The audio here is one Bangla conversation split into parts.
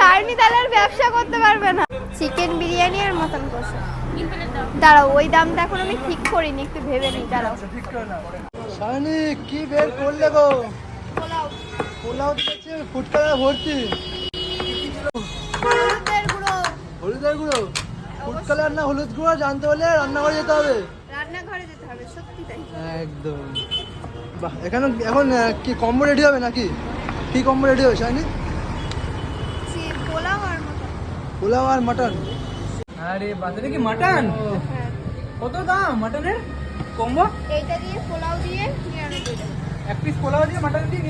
সারনি তাহলে আর ব্যবসা করতে পারবে না। চিকেন বিরিয়ানি আর মটন কষা। দাঁড়াও ওই দামটা এখন আমি ঠিক করিনি একটু ভেবে নিই দাঁড়াও। ঠিক করে না সায়নি কি বের করলে গো? পোলাও। পোলাও দিচ্ছে ফুড ভর্তি। হলুদের গুঁড়ো। হলুদের গুঁড়ো? ফুড কালার না হলুদ গুঁড়ো জানতে হলে রান্নাঘরে যেতে হবে। রান্নাঘরে যেতে হবে সত্যি তাই। একদম। বাহ এখানে এখন কি কম্বো রেডি হবে নাকি? কি কম্বো রেডি হবে চি- পোলাও আর মটন। আরে বাজারে কি মাটন। হ্যাঁ কত দাম মাটনের? কম্বো? এইটা দিয়ে পোলাও দিয়ে এক পিস পোলাও দিয়ে মাটন দিয়ে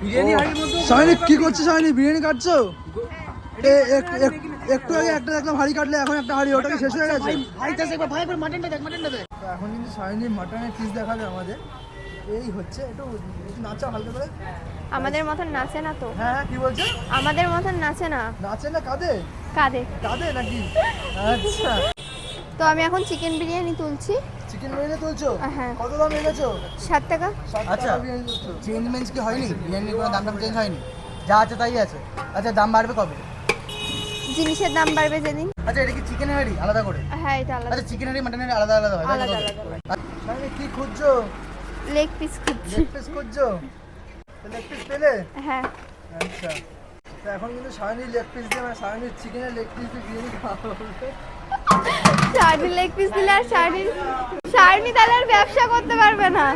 বিরিয়ানি হাড়ির মধ্যে কি করছ সায়নি? বিরিয়ানি কাটছো? হ্যাঁ। এ, এক- এক- একটু আগে একটা দেখলাম হাড়ি কাটলে এখন একটা হাড়ি ওটা শেষ হয়ে গেছে? ভাই চাষ একবার ভাই একবার মাটনটা দেখ মাটনটা দেখ। এখন কিন্তু সায়নি মাটনের পিস দেখাবে আমাদের। এই হচ্ছে একটু একটু নাচা হালকা করে। আমাদের মতন নাচে না তো। হ্যাঁ কি বলছো? আমাদের মতন নাচে না। নাচে না কাঁদে? কাঁদে। কাঁদে নাকি? আচ্ছা। তো আমি এখন চিকেন বিরিয়ানি তুলছি। চিকেন বিরিয়ানি তুলছো? হ্যাঁ। কত দাম রেখেছো ষাট টাকা। ষাট টাকা আচ্ছা। চেঞ্জ মেঞ্জ কি হয়নি? বিরিয়ানির কোনো দাম টাম চেঞ্জ হয়নি? যা আছে তাই আছে। আচ্ছা দাম বাড়বে কবে? জিনিসের দাম বাড়বে যেদিন। আচ্ছা এটা কি চিকেন হাড়ি? আলাদা করে? হ্যাঁ এটা আলাদা। আচ্ছা চিকেন হাড়ি মাটন হাড়ি আলাদা আলাদা হয় আলাদা আলাদা কি খুঁজছো? লেগ পিস খুঁজছি। লেগ পিস খুঁজছো? লেগ পিস পেলে? হ্যাঁ। আচ্ছা। তো এখন কিন্তু সায়নি লেগ পিস দিয়ে মানে সায়নির চিকেনের লেগ পিস দিয়ে বিরিয়ানি খাওয়া হবে। শাড়ির লেগ পিস দিলে আর শাড়ির শাড়ি তাহলে আর ব্যবসা করতে পারবে না।